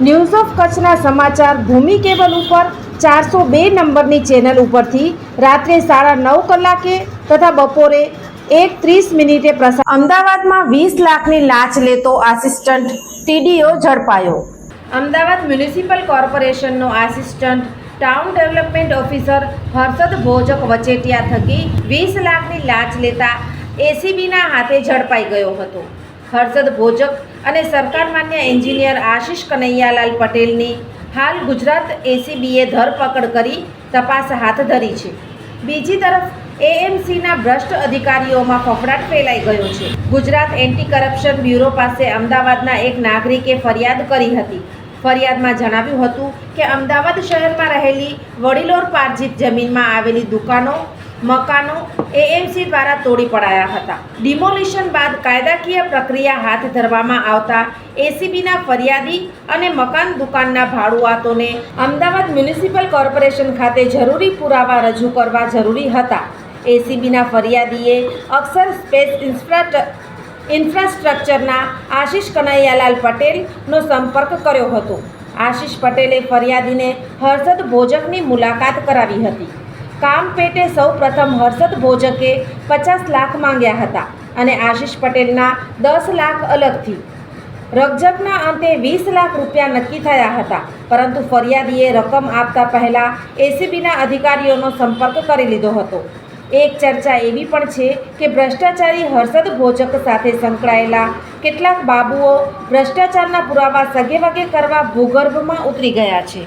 news of કચ્છના સમાચાર ભૂમિ cable ઉપર ચારસો બે નંબરની ચેનલ ઉપરથી રાત્રે સાડા નવ કલાકે તથા બપોરે એક ત્રીસ મિનિટે પ્રસાર અમદાવાદમાં વીસ લાખની લાંચ લેતો આસિસ્ટન્ટ ટીડીઓ ઝડપાયો. Ahmedabad municipal કોર્પોરેશનનો assistant town development officer Harshad Bhojak વચેટિયા થકી વીસ લાખની લાંચ લેતા એસીબીના હાથે ઝડપાઈ ગયો હતો. હર્ષદ ભોજક અને સરકાર માન્ય એન્જિનિયર આશિષ કનૈયાલાલ પટેલની હાલ ગુજરાત એસીબીએ ધરપકડ કરી તપાસ હાથ ધરી છે. બીજી તરફ, એએમસીના ભ્રષ્ટ અધિકારીઓમાં ફફડાટ ફેલાઈ ગયો છે. ગુજરાત એન્ટી કરપ્શન બ્યુરો પાસે અમદાવાદના એક નાગરિકે ફરિયાદ કરી હતી. ફરિયાદમાં જણાવ્યું હતું કે, અમદાવાદ શહેરમાં રહેલી વડીલોર પાર્જિત જમીનમાં આવેલી દુકાનો મકાનો એએમસી દ્વારા તોડી પડાયા હતા. ડિમોલિશન બાદ કાયદાકીય પ્રક્રિયા હાથ ધરવામાં આવતા એસીબીના ફરિયાદી અને મકાન દુકાનના ભાડુઆતોને અમદાવાદ મ્યુનિસિપલ કોર્પોરેશન ખાતે જરૂરી પુરાવા રજૂ કરવા જરૂરી હતા. એસીબીના ફરિયાદીએ અક્ષર સ્પેસ ઇન્ફ્રાસ્ટ્રક્ચર ઇન્ફ્રાસ્ટ્રક્ચરના આશિષ કનૈયાલાલ પટેલનો સંપર્ક કર્યો હતો. આશિષ પટેલે ફરિયાદીને હર્ષદ ભોજકની મુલાકાત કરાવી હતી. કામ પેટે સૌ પ્રથમ હર્ષદ ભોજકે પચાસ લાખ માંગ્યા હતા અને આશિષ પટેલના દસ લાખ અલગથી. રકઝકના અંતે વીસ લાખ રૂપિયા નક્કી થયા હતા, પરંતુ ફરિયાદીએ રકમ આપતા પહેલાં એસીબીના અધિકારીઓનો સંપર્ક કરી લીધો હતો. એક ચર્ચા એવી પણ છે કે ભ્રષ્ટાચારી હર્ષદ ભોજક સાથે સંકળાયેલા કેટલાક બાબુઓ ભ્રષ્ટાચારના પુરાવા સગેવગે કરવા ભૂગર્ભમાં ઉતરી ગયા છે.